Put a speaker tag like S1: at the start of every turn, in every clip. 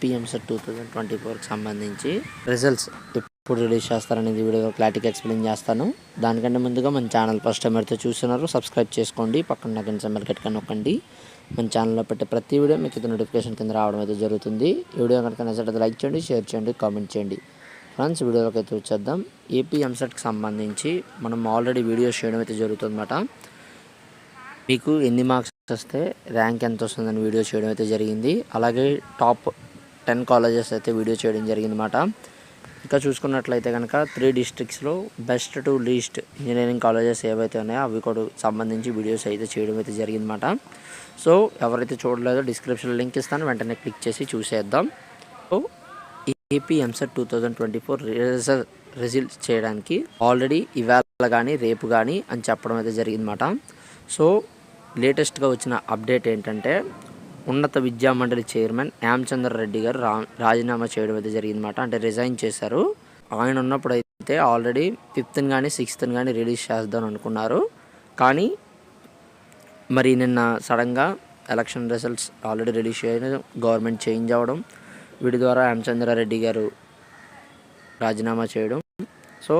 S1: AP EAMCET two thousand twenty ఫోర్కి సంబంధించి results ఎప్పుడు రిలీజ్ చేస్తారనేది వీడియో క్లారిటీగా ఎక్స్ప్లెయిన్ చేస్తాను. దానికంటే ముందుగా మన ఛానల్ ఫస్ట్ టైం అయితే చూస్తున్నారు సబ్స్క్రైబ్ చేసుకోండి. పక్కన నాకు సింబల్ కట్టుకొని నొక్కండి. మన ఛానల్లో పెట్టే ప్రతి వీడియో మీకు నోటిఫికేషన్ కింద రావడం అయితే జరుగుతుంది. ఈ వీడియో కనుక నచ్చినట్లయితే లైక్ చేయండి షేర్ చేయండి కామెంట్ చేయండి. ఫ్రెండ్స్ వీడియోలోకి అయితే వచ్చేద్దాం. ఏపీ ఎంసెట్కి సంబంధించి మనం ఆల్రెడీ వీడియోస్ చేయడం అయితే జరుగుతుందన్నమాట. మీకు ఎన్ని మార్క్స్ వస్తే ర్యాంక్ ఎంత వస్తుందని వీడియో చేయడం అయితే జరిగింది. అలాగే టాప్ టెన్ కాలేజెస్ అయితే వీడియో చేయడం జరిగింది ఇంకా చూసుకున్నట్లయితే కనుక three డిస్ట్రిక్ట్స్లో best to least engineering colleges ఏవైతే ఉన్నాయో అవి కూడా సంబంధించి వీడియోస్ అయితే చేయడం అయితే జరిగిందన్నమాట. సో ఎవరైతే చూడలేదో డిస్క్రిప్షన్లో లింక్ ఇస్తాను. వెంటనే క్లిక్ చేసి చూసేద్దాం. So AP EAMCET two thousand twenty four results చేయడానికి ఆల్రెడీ ఇవాళ కానీ రేపు కానీ అని చెప్పడం అయితే జరిగిందన్నమాట. సో లేటెస్ట్గా వచ్చిన అప్డేట్ ఏంటంటే ఉన్నత విద్యా మండలి చైర్మన్ యామచంద్ర రెడ్డి గారు రా రాజీనామా చేయడం అయితే జరిగిందన్నమాట. అంటే రిజైన్ చేశారు. ఆయన ఉన్నప్పుడు అయితే ఆల్రెడీ ఫిఫ్త్ని కానీ సిక్స్త్ని కానీ రిలీజ్ చేద్దాం అనుకున్నారు. కానీ మరి నిన్న సడన్గా ఎలక్షన్ రిజల్ట్స్ ఆల్రెడీ రిలీజ్ చేయడం గవర్నమెంట్ చేంజ్ అవ్వడం వీటి ద్వారా రామచంద్రారెడ్డి గారు రాజీనామా చేయడం. సో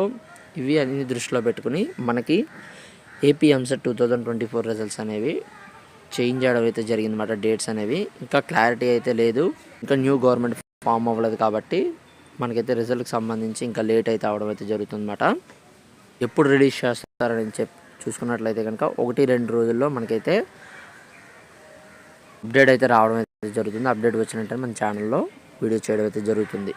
S1: ఇవి అన్ని దృష్టిలో పెట్టుకుని మనకి AP EAMCET two thousand twenty four results అనేవి చేంజ్ చేయడం అయితే జరిగిందన్నమాట. డేట్స్ అనేవి ఇంకా క్లారిటీ అయితే లేదు. ఇంకా న్యూ గవర్నమెంట్ ఫామ్ అవ్వలేదు కాబట్టి మనకైతే రిజల్ట్కి సంబంధించి ఇంకా లేట్ అయితే అవడం అయితే జరుగుతుందన్నమాట. ఎప్పుడు రిలీజ్ చేస్తారని చెప్పి చూసుకున్నట్లయితే కనుక ఒకటి రెండు రోజుల్లో మనకైతే అప్డేట్ అయితే రావడం అయితే జరుగుతుంది. అప్డేట్ వచ్చినట్టే మన ఛానల్లో వీడియో చేయడం అయితే జరుగుతుంది.